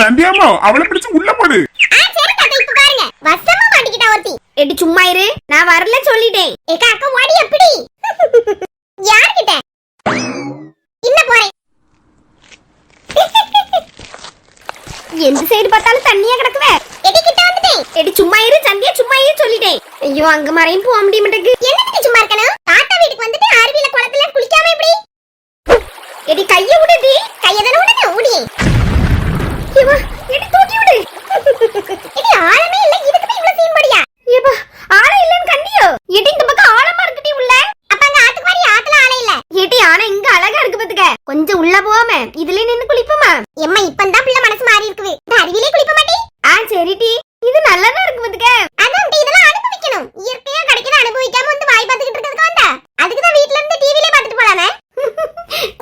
சந்தியாமா அவளை பிடிச்சு உள்ள போடு. ஆ சரி தாத்தா இப்ப பாருங்க. வசமா மாட்டிக்கிட்டா ஒருத்தி. எடி சும்மா இரு. நான் வரல சொல்லிட்டேன். ஏக்கா அக்கா ஓடி எப்படி? யார்கிட்ட? இன்ன போறேன். எந்த சைடு பார்த்தாலும் தண்ணியா கிடக்குவே? எடி கிட்ட வந்துட்டேன். எடி சும்மா இரு சந்தியா சும்மா இரு சொல்லிட்டேன். ஐயோ அங்க மறையும் போக முடிய என்னத்துக்கு சும்மா இருக்கணும்? தாத்தா வீட்டுக்கு வந்துட்டு அருவியில குளத்துல குளிக்காம எப்படி? எடி கைய விடுடி கைய தானே ஓடியே. ஏவா எடி தூக்கி விடு எடி ஆழமே இல்ல. இதுக்கு போய் இவ்வளவு சீன் படியா ஏப்பா ஆள இல்லன்னு கண்டியோ? எடி இந்த பக்கம் ஆழமா இருக்குடி உள்ள. அப்ப அங்க ஆத்துக்கு மாதிரி ஆத்துல ஆளே இல்ல. ஏடி ஆனா இங்க அழகா இருக்கு பாத்துக்க கொஞ்சம் உள்ள போவாம. இதுல நின்னு குளிப்போமா? எம்மா இப்பந்தான் பிள்ளை மனசு மாறி இருக்குது இந்த அருவியிலே குளிக்க மாட்டே ஆ சரிடி இது நல்லாதான் இருக்கு பாத்துக்க அதான் டி, இதெல்லாம் அனுபவிக்கணும் இயற்கையா கிடைக்கிறத அனுபவிக்காம வந்து வாய் பார்த்துக்கிட்டு இருக்கிறதுக்கு வந்தா அதுக்கு தான் வீட்ல இருந்து டிவிலே பார்த்துட்டு போலாமே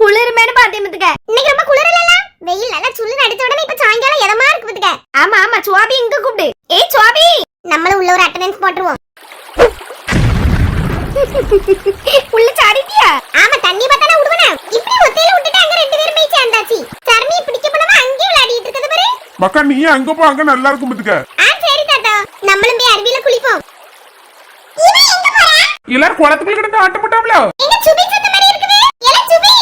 குளிருமேனு பார்த்தேன் பாத்துக்க இன்னைக்கு ரொம்ப குளிரல வெயில் நல்லா சுள்ளுன்னு அடிச்ச உடனே இப்ப சாயங்காலம் இதமா இருக்கு பாத்துக்க ஆமா ஆமா சுவாபி இங்க கூப்பிடு ஏய் சுவாபி நம்மளும் உள்ள ஒரு அட்டெண்டன்ஸ் போட்டுருவோம் உள்ள சாடிட்டியா ஆமா தண்ணி பார்த்தா நான் விடுவனா இப்படி ஒத்தையில விட்டுட்டு அங்க ரெண்டு பேரும் போய் சேர்ந்தாச்சு சர்மி பிடிக்க போனவ அங்கேயே விளையாடிட்டு இருக்குது பாரு மக்கா நீ அங்க போ? அங்க நல்லா இருக்கும் பாத்துக்க ஆ சரி தாத்தா. நம்மளும் போய் அருவியில குளிப்போம். இவன் எங்க போறா? எல்லாரும் குளத்துக்குள்ள கிடந்து ஆட்டம் போட்டாங்களோ எங்க சுபி சொன்ன மாதிரி இருக்குது? எல சுபி.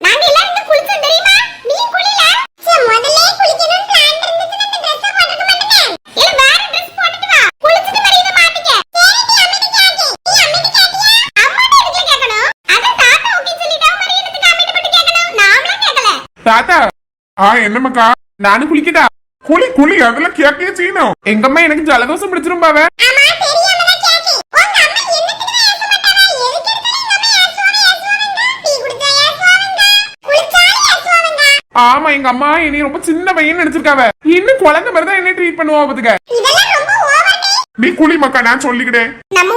நாங்க எல்லாரும் இங்க குளிச்சோம் தெரியுமா? நீ குளில சே முதல்ல குளிக்கணும் பிளான் இருந்துச்சு அந்த Dress போட்டுக்க மாட்டேன் எல வேற Dress போட்டுட்டு வா. குளிச்சிட்டு மாதிரி இத மாத்திக்க. சரி நீ அம்மிட்ட கேட்டி. நீ அம்மிட்ட கேட்டியா? அம்மாட்ட எதுக்கு கேட்கணும் அதான் தாத்தா ஓகே சொல்லிட்டா மாதிரி எனக்கு அம்மிட்ட போட்டு கேட்கணும் நாமளும் கேட்கல தாத்தா ஆ என்ன மக்கா நானும் குளிக்கட்டா? குழி குளி அதெல்லாம் கேட்கவே செய்யணும் எங்க அம்மா எனக்கு ஜலதோஷம் பிடிச்சிரும் பாவ ஆமா எங்க அம்மா என்னைய ரொம்ப சின்ன பையன் நினைச்சிருக்காவ இன்னும் குழந்தை மாதிரி தான் என்ன ட்ரீட் பண்ணுவா பாத்துக்க நீ குழி மக்கா நான் சொல்லிக்கிட்டேன் நம்ம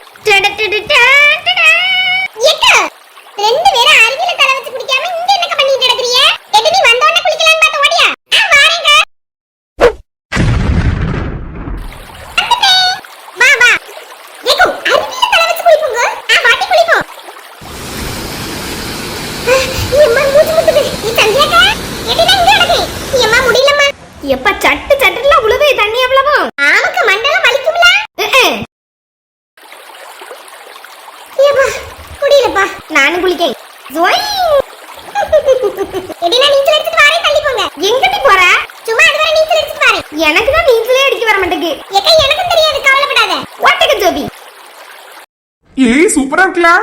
எனக்கு தான் நீச்சலே அடிக்க வர மாட்டேங்குது. ஏக்கா எனக்கும் தெரியாது கவலைப்படாத. ஒட்டக்க ஜோபி. ஏய் சூப்பரா மாட்டியோ?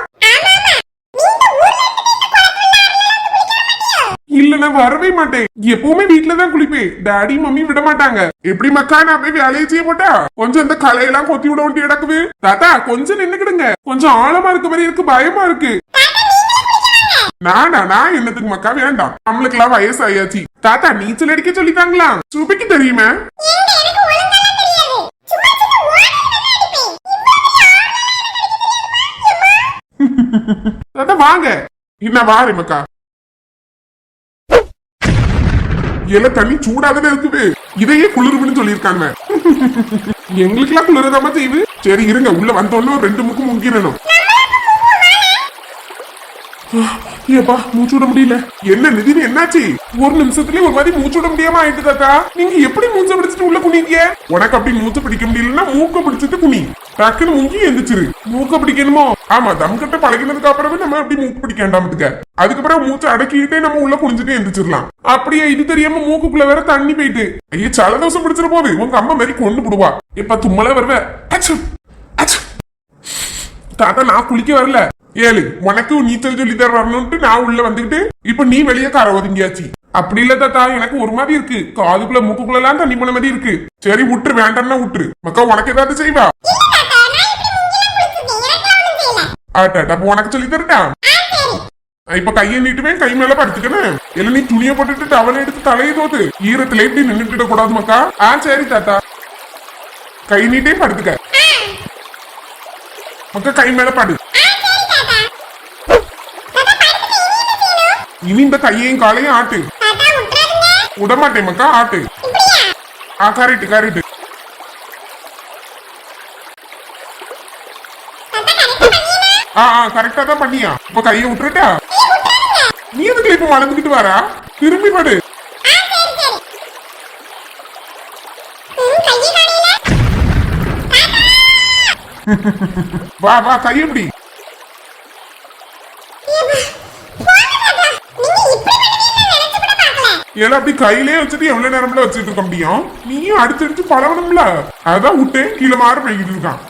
இல்ல நான் வரவே மாட்டேன். எப்பவுமே தான் குளிப்பேன். டாடி மம்மி விட மாட்டாங்க. எப்படி மக்கா நான் போய் வேலையை செய்ய போட்டா? கொஞ்சம் இந்த கலையெல்லாம் கொத்தி விட வேண்டி கிடக்குது தாத்தா கொஞ்சம் நின்னுக்கிடுங்க. கொஞ்சம் ஆழமா இருக்க மாதிரி இருக்கு பயமா இருக்கு. நானா நான் என்னத்துக்கு மக்கா வேண்டாம் நம்மளுக்கெல்லாம் வயசு ஆயாச்சு தாத்தா நீச்சல் அடிக்க சொல்லித்தாங்களா? சுபிக்கு தெரியுமே? தாத்தா வாங்க. என்ன வாரு மக்கா. எல தண்ணி சூடாதானே இருக்குது. இதையே குளிர்வுன்னு சொல்லியிருக்காங்க. எங்களுக்கெல்லாம் குளிரதாம செய்யுது. சரி இருங்க. உள்ள வந்தோன்னு ரெண்டு முக்கு முங்கிடணும். ஏப்பா மூச்சு விட முடியல. என்ன நிதினு என்னாச்சு? ஒரு நிமிஷத்துலயே ஒரு மாதிரி மூச்சு விட முடியாம ஆயிட்டு தாத்தா. நீங்க எப்படி மூச்சை பிடிச்சிட்டு உள்ள குனிங்க உனக்கு அப்படி மூச்சு பிடிக்க முடியலன்னா மூக்க பிடிச்சிட்டு குனி. டக்குன்னு முங்கி எந்திரிச்சிரு. மூக்க பிடிக்கணுமோ? ஆமா தம் கட்ட பழகினதுக்கு அப்புறமே நம்ம அப்படி மூக்கு பிடிக்க வேண்டாமத்துக்க அதுக்கப்புறம் மூச்சை அடக்கிட்டே நம்ம உள்ள குனிஞ்சிட்டு எந்திரிச்சிடலாம் அப்படியே இது தெரியாம மூக்குக்குள்ள வேற தண்ணி போயிட்டு. ஐயோ சலதோஷம் பிடிச்சிட போது உங்க அம்மா மாதிரி கொண்டு போடுவா. இப்ப தும்மல வருவ. தாத்தா நான் குளிக்க வரல. ஏழு உனக்கு நீச்சல் சொல்லி தர வரணும்ட்டு நான் உள்ள வந்துகிட்டு இப்ப நீ வெளியே கார ஒதுங்கியாச்சு. அப்படி இல்ல தாத்தா எனக்கு ஒரு மாதிரி இருக்கு. காதுக்குள்ள மூக்குக்குள்ள எல்லாம் தண்ணி போன மாதிரி இருக்கு. சரி விட்டுரு வேண்டாம்னா விட்டுரு மக்கா உனக்கு ஏதாவது செய்வா? இல்ல அப்ப உனக்கு சொல்லி தரட்டா? இப்ப கையை நீட்டுவேன் கை மேல படுத்துக்கணும். இல்ல நீ துணியை போட்டுட்டு டவல் எடுத்து தலையை தோத்து ஈரத்துல எப்படி நின்னுட்டு கூடாது மக்கா. ஆ சரி தாத்தா. கை நீட்டே படுத்துக்க. மக்கா கை மேல படு ஆ சரி தாத்தா தாத்தா படுத்துட்டு இனி என்ன செய்யணும் இனி இந்த கையையும் காலையும் ஆட்டு. விடமாட்டேன் மக்கா ஆட்டு. ஆ கரெக்ட் கரெக்ட் ஆ ஆ கரெக்டா தான் பண்ணியா? இப்ப கையை விட்டுட்டா நீ எதுக்கு இப்ப வளர்ந்துக்கிட்டு வரா? திரும்பி படு. வா வா கையை பிடி. ஏன்னா அப்படி கையிலே வச்சுட்டு எவ்வளவு நேரம்ல வச்சுட்டு இருக்க முடியும்? நீயும் அடிச்சடிச்சு பழகணும்ல. அதான் விட்டேன் கீழே மாறி போய்கிட்டு இருக்கான்.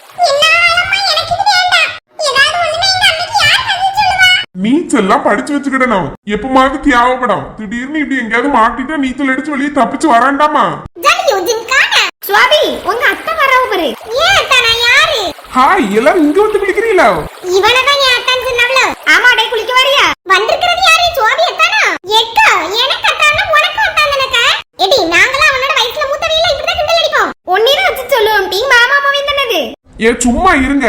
நீச்சல் எல்லாம் படிச்சு வச்சுக்கிடணும். எப்பமாவது தேவைப்படும் திடீர்னு இப்படி எங்கேயாவது மாட்டிட்டா நீச்சல் அடிச்சு வெளியே தப்பிச்சு வராண்டாமா? சுவாபி உங்க அத்தை வரவ பாரு ஹாய் எல்லாரும் இங்க வந்து குளிக்கிறீங்களா? ஆமாடே குளிக்க ஆமா அடே குளிக்க வரியா? வந்திருக்கிறது யாரு? சுவாபி அத்தானா? ஏ சும்மா இருங்க.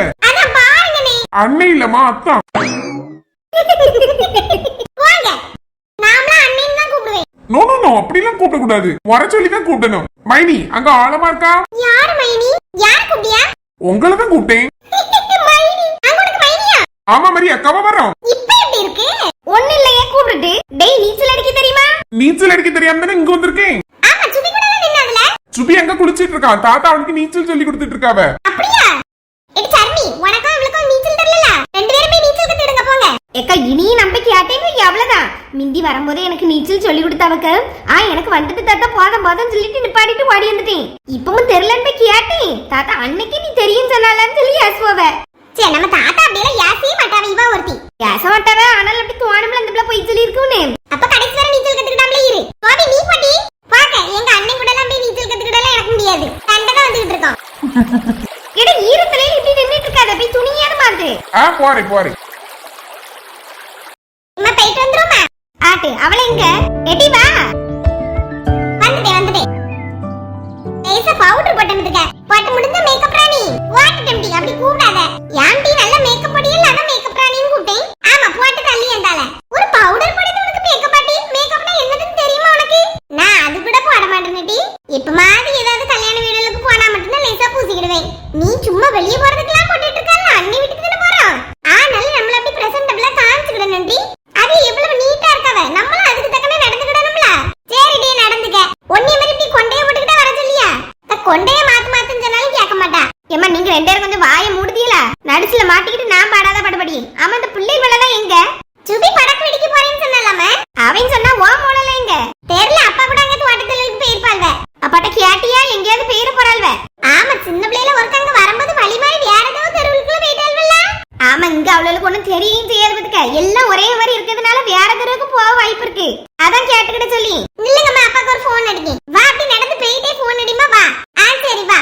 அன்னை இல்லம்மா அத்தான் நோ நோ நோ அப்படிலாம் கூப்பிடக்கூடாது. வர சொல்லி தான் கூப்பிடணும். மைனி அங்க ஆழமா இருக்கா? யாரு மைனி? யார் கூப்பிட்டியா? உங்களை தான் கூப்பிட்டேன். ஆமா மாதிரி அக்காவா வரோம் இப்ப எப்படி இருக்கு? ஒண்ணு இல்லையே கூப்பிட்டு டேய் நீச்சல் அடிக்க தெரியுமா? நீச்சல் அடிக்க தெரியாம தானே இங்க வந்திருக்கேன். ஆமா சுபி கூட நின்னதுல சுபி அங்க குளிச்சிட்டு இருக்கான்? தாத்தா அவனுக்கு நீச்சல் சொல்லி கொடுத்துட்டு இருக்காவ. அப்படியா? எடி சர்மி உனக்கும் இவளுக்கும் நீச்சல் தெரியல. ரெண்டு பேரும் போய் நீச்சல் கத்துடுங்க போங்க. ஏக்கா இனியும் நம்பிக்கை ஆட்டேன்னு எவ்வளவுதான் மிந்தி வரும்போதே எனக்கு நீச்சல் சொல்லி கொடுத்தவக்க ஆ எனக்கு வந்துட்டு தாத்தா போதும் போதும் சொல்லிட்டு நிப்பாட்டிட்டு ஓடி வந்துட்டேன். இப்பவும் தெரியலன்னு போய் கேட்டேன். தாத்தா அன்னைக்கு நீ தெரியும் சொன்னாலான்னு சொல்லி ஏசுவவ. சரி நம்ம தாத்தா அப்படியெல்லாம் யாசையே மாட்டாவ இவ ஒருத்தி. ஏச மாட்டாவ ஆனாலும் அப்படி தோணும்ல அந்த பிள்ளை போய் சொல்லி இருக்குன்னு அப்ப கடைசி வரை நீச்சல் கத்துக்கிட்டாமலே இரு. கோபி நீ போட்டி. பாக்க எங்க அண்ணன் கூட எல்லாம் போய் நீச்சல் கத்துக்கிட்டாலாம் எனக்கு முடியாது. சண்டை தான் வந்துகிட்டு இருக்கோம். இட ஈரத்திலே இப்படி நின்னுட்டு இருக்காத. போய் துணியான மாதிரி ஆ போறேன் போறேன் இம்மா போயிட்டு வந்துருமா ஆட்டு அவளை எங்க? எட்டி வா. வந்துட்டேன் லேசா பவுடர் போட்டு வந்துருக்க போட்டு முடிஞ்ச மேக்கப் ராணி வாட்டு டெம்டி அப்படி கூப்பிடாத யான்டி நல்ல மேக்கப் பொடியல்ல அதான் மேக்கப் ராணின்னு கூப்பிட்டேன் ஆமா போட்டு தள்ளி இருந்தால ஒரு பவுடர் போடுறது உனக்கு மேக்கப் ஆட்டி மேக்கப்னா என்னதுன்னு தெரியுமா உனக்கு நான் அது கூட போட மாட்டேன்டி இப்ப மாதிரி ஏதாவது கல்யாண வீடுகளுக்கு போனா மட்டும்தான் லேசா பூசிக்கிடுவேன் நீ சும்மா வெளிய போறதுக்கெல்லாம் போட்டுட்டு இருக்கல அண்ணி வீட்டுக்கு தானே போறோம் ஆனாலும் நம்மள அப்படி பிரசன்டபிளா காமிச்சுக்கிடணும்டி அது எவ்வளவு நீட்டா இருக்கவ நம்மளும் அதுக்கு தக்கன நடந்துக்கிடணும்ல சரிடி நடந்துக்க ஒன்னே மாதிரி இப்படி கொண்டைய போட்டுக்கிட்டா வர சொல்லியா இந்த கொண்டைய மாத்து மாத்துன்னு சொன்னாலும் கேட்க மாட்டா ஏம்மா நீங்க ரெண்டு பேரும் கொஞ்சம் வாயை மூடுதீங்களா நடிச்சுல மாட்டிக்கிட்டு நான் பாடாத படுபடி. ஆமா அந்த பிள்ளை எங்க? சுபி படக்கு வெடிக்க போறேன்னு சொன்னலாம அவன் சொன்னா ஓ மூலல எங்க? தெரியல அப்பா கூட அங்க தோட்டத்தொழிலுக்கு போயிருப்பாள்வ. அப்பாட்ட கேட்டியா எங்கேயாவது பேரு போறாள்வ. ஆமா சின்ன பிள்ளையில ஒருத்தங்க வரும்போது வழி மாதிரி வேற ஏதாவது தெருவுக்குள்ள போயிட்டாள்வல்ல? ஆமா இங்க அவளுக்கு ஒண்ணும் தெரியும் தெரியாதுக்க எல்லாம் ஒரே மாதிரி இருக்கிறதுனால வேற தெருவுக்கு போக வாய்ப்பு இருக்கு அதான் கேட்டுக்கிட்ட சொல்லி இல்லங்கம்மா அப்பாக்கு ஒரு போன் அடிக்கி வா அப்படி நடந்து போயிட்டே போன் அடிமா வா ஆ சரி வா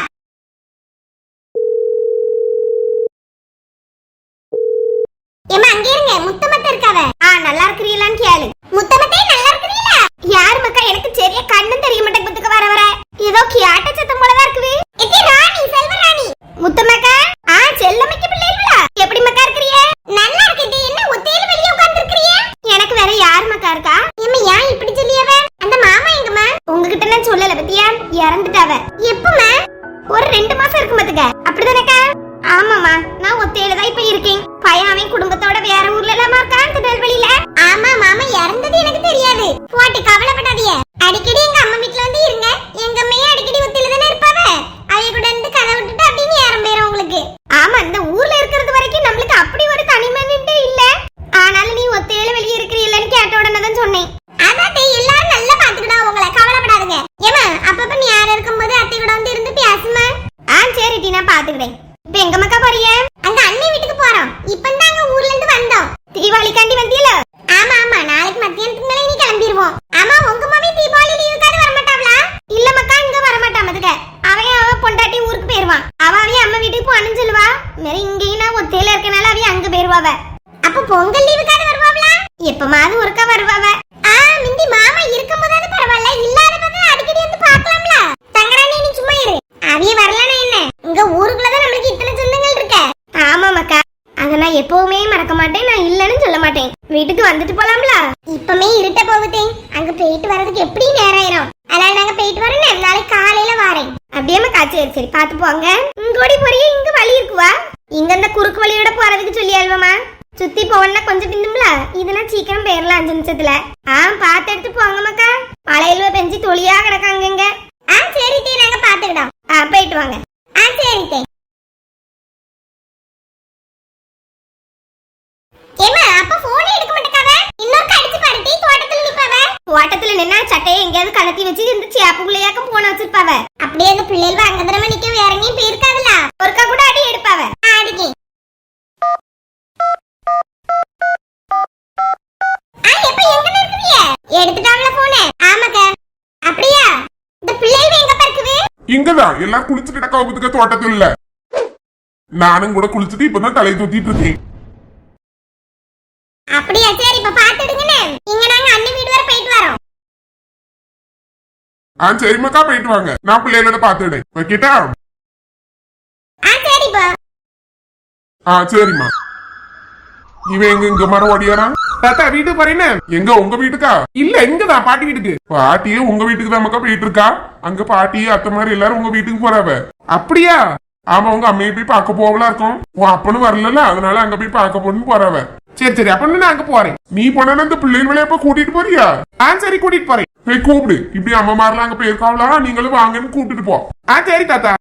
ஏமா அங்கே இருங்க முத்தமத்த இருக்காவ ஆ நல்லா இருக்கிறீங்களான்னு கேளு முத்தமத்தே நல்லா இருக்கிறீங்களா யாரு மக்கா எனக்கு சரியா கண்ணும் தெரிய மாட்டேங்குதுக்கு வர வர ஏதோ கியாட்ட சத்தம் போலதான் இருக்குது எத்தி ராணி செல்வராணி முத்தமக்கா ஆ செல்லமைக்க பிள்ளைகளா எப்படி மக்கா இருக்கிறிய நல்லா இருக்கே என்ன ஒத்தையில வெளிய உட்கார்ந்திருக்கீங்க எனக்கு வேற யார் மக்கா இருக்கா ஏம்மா ஏன் இப்படி சொல்லியவ அந்த மாமா எங்கம்மா உங்ககிட்ட நான் சொல்லல பத்தியா இறந்துட்டாவ எப்பமா ஒரு ரெண்டு மாசம் இருக்கும் பாத்துக்க அப்படிதானக்கா? ஆமாமா நான் ஒத்தையில தான் இப்ப இருக்கேன். பையன் அவன் குடும்பத்தோட வேற ஊர்ல இல்லாம இருக்கான் திருநெல்வேலியில ஆமா மாமா இறந்தது எனக்கு தெரியாது. போட்டு கவலைப்படாதீங்க. அடிக்கடி எங்க அம்மா வீட்ல வந்து இருங்க. எங்க அம்மையே அடிக்கடி ஒத்தையில தானே இருப்பாவ? அவைய கூட இருந்து கதை விட்டுட்டு அப்படின்னு ஏறம் உங்களுக்கு. ஆமா இந்த ஊர்ல இருக்கிறது வரைக்கும் நம்மளுக்கு அப்படி ஒரு தனிமனிட்டு இல்ல ஆனாலும் நீ ஒத்தையில வெளியே இருக்கிறீல்லன்னு கேட்ட உடனே தான் சொன்னேன் அதாத்தே எல்லாரும் நல்லா பாத்துக்கிட்டா உங்களை கவலைப்படாதுங்க ஏமா அப்பப்ப நீ யார் இருக்கும்போது அத்தை கூட வந்து இருந்து பேசுமா ஆ சரி டி நான் பாத்துக்கிறேன் இப்ப எங்க மக்கா போறிய அங்க அண்ணன் வீட்டுக்கு போறோம் இப்பதான் அங்க ஊர்ல இருந்து வந்தோம் தீபாவளிக்காண்டி வந்தியல ஆமா ஆமா நாளைக்கு மத்தியானத்துக்கு மேலே நீ கிளம்பிடுவோம் ஆமா உங்க மாமி தீபாவளி லீவுக்காக வர மாட்டாங்களா இல்ல மக்கா இங்க வர மாட்டான் அதுக்க அவன் அவ பொண்டாட்டி ஊருக்கு போயிருவான் அவ அவைய அம்மா வீட்டுக்கு போன்னு சொல்லுவா மேல இங்கேயும் நான் ஒத்தையில இருக்கனால அவைய அங்க போயிருவாவ அப்ப பொங்கல் லீவுக்காக வருவாங்களா எப்பமாவது ஒருக்கா வருவாவ ஆ மிந்தி மாமா இருக்கும்போதாவது பரவாயில்ல இல்லாத போது அடிக்கடி வந்து பார்க்கலாம்ல தங்கராணி நீ சும்மா இரு அவிய வரலனா என்ன இங்க ஊருக்குள்ளதான் நம்மளுக்கு இத்தனை சொந்தங்கள் இருக்க ஆமா மக்கா அத நான் எப்பவுமே மறக்க மாட்டேன் நான் இல்லன்னு சொல்ல மாட்டேன் வீட்டுக்கு வந்துட்டு போலாம்ல. இப்பமே இருட்ட போகுதே. அங்க போயிட்டு வர்றதுக்கு எப்படி நேரம் ஆயிரும்? அதனால நாங்க போயிட்டு வரோம் நாளைக்கு காலையில வாரேன். அப்படியே மக்கா சரி சரி பாத்து போங்க. இங்க ஓடி போறிய இங்க வழி இருக்குவா? இங்க அந்த குறுக்கு வழியோட போறதுக்கு சொல்லி அல்வமா சுத்தி போனா கொஞ்சம் பின்னும்ல இதுனா சீக்கிரம் போயிடலாம் அஞ்சு நிமிஷத்துல. ஆ பார்த்து எடுத்து போங்க மக்கா. மழையில பெஞ்சு தொழியா கிடக்காங்க ஆ சரி நாங்க பாத்துக்கிட்டோம் ஆ போயிட்டு வாங்க. ஆ சரி தே ஏமா அப்ப போன் எடுக்க மாட்டேக்காவ இன்னொரு அடிச்சு பாரு டீ தோட்டத்துல நிப்பாவ ஓட்டத்துல நின்னா சட்டையை எங்கேயாவது கலத்தி வச்சு இந்த சேப்புக்குள்ளையாக்கம் போன வச்சிருப்பாவ. அப்படியே அந்த பிள்ளைகள் அங்க தடவை நிக்க வேற எங்கேயும் போயிருக்காதுல ஒருக்கா கூட அடி எடுப்பாவ. நிறுத்துவிய எடுத்துட்டாங்களா போனே ஆமாக்க. அப்படியா? இந்த பிள்ளைகள் எங்க பறக்குது இங்கதான் எல்லாம் குளிச்சுட்டு கிடக்க வகுத்துக்க தோட்டத்தில் இல்ல. நானும் கூட குளிச்சுட்டு இப்பதான் தலையை தூத்திட்டு இருக்கேன். அப்படியா? சரி இப்ப பாத்துடுங்கண்ணே. இங்க நாங்க அண்ணன் வீடு வரை போயிட்டு வரோம். ஆ சரிம்மாக்கா போயிட்டு வாங்க. நான் பிள்ளைகளோட பாத்துடேன் வைக்கிட்டா ஆ சரிம்மா. இவன் எங்க இங்க மரம் ஓடியாரா தாத்தா வீட்டுக்கு போறேன்னு. எங்க உங்க வீட்டுக்கா? இல்ல இங்கதான் பாட்டி வீட்டுக்கு. பாட்டியே உங்க வீட்டுக்கு தான் மக்கா போயிட்டு இருக்கா அங்க பாட்டி அத்தை மாதிரி எல்லாரும் உங்க வீட்டுக்கு போறாவ. அப்படியா? ஆமா உங்க அம்மையை போய் பார்க்க போவலா இருக்கும். உன் அப்பனும் வரல அதனால அங்க போய் பார்க்க போன்னு போறாவ. சரி சரி அப்ப நான் அங்க போறேன். நீ போனா இந்த பிள்ளைகள் விளையாப்ப கூட்டிட்டு போறியா? ஆ சரி கூட்டிட்டு போறேன். கூப்பிடு. இப்படி அம்மா மாதிரிலாம் அங்க போயிருக்காவளா நீங்களும் வாங்கன்னு கூட்டிட்டு போ. ஆ சரி தாத்தா.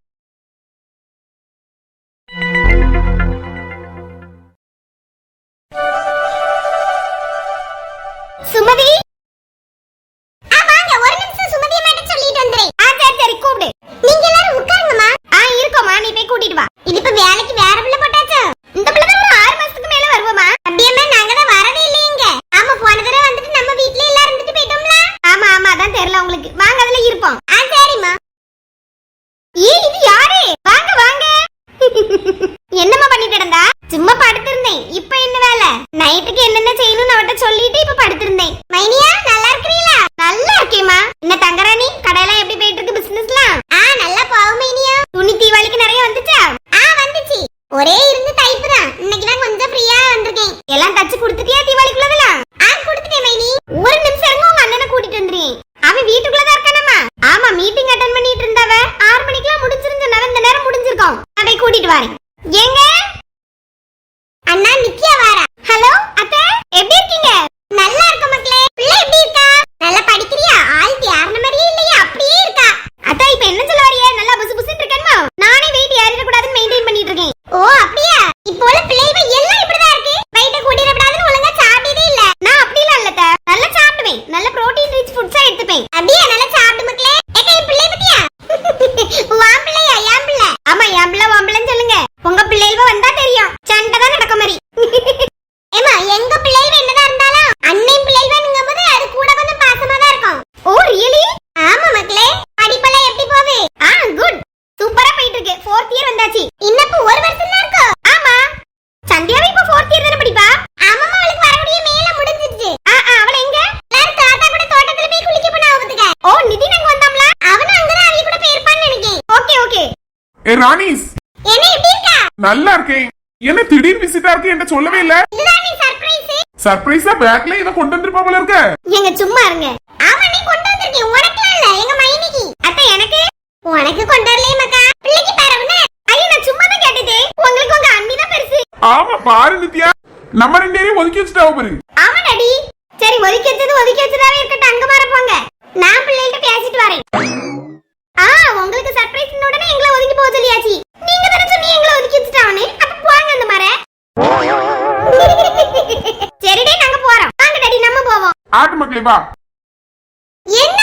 ராணிஸ். நல்லா இருக்கேன். என்ன திடீர் விசிட்டா இருக்கு என்ன சொல்லவே இல்ல. சர்ப்ரைஸ் பேக்ல இதை கொண்டு வந்திருப்பா போல இருக்க. எங்க சும்மா இருங்க. ஆமா நீ கொண்டு வந்திருக்கேன் உனக்குலாம் இல்ல. எங்க மைனிக்கு. அத்தை எனக்கு? உனக்கு கொண்டு வரலையே மக்கா. பிள்ளைக்கு பரவுன ஐயோ நான் சும்மா தான் கேட்டுட்டேன் உங்களுக்கு உங்க அண்ணி தான் பெருசு. ஆமா பாரு நித்யா. நம்ம ரெண்டு பேரையும் ஒதுக்கி வச்சுட்டா பாரு. ஆமா டாடி சரி ஒதுக்கி வச்சது ஒதுக்கி வச்சதாவே இருக்கட்டும். அங்க வர போங்க. நான் பிள்ளைகிட்ட பேசிட்டு வரேன். ஆ உங்களுக்கு சர்ப்ரைஸ் உடனே எங்களை ஒதுக்கி போக சொல்லியாச்சு. நீங்க தானே சொன்னி எங்களை ஒதுக்கி வச்சுட்டானே அப்ப போங்க அந்த மர. சரிடே நாங்க போறோம். வாங்க டாடி நம்ம போவோம். ஆட்டு மக்களே வா. என்ன?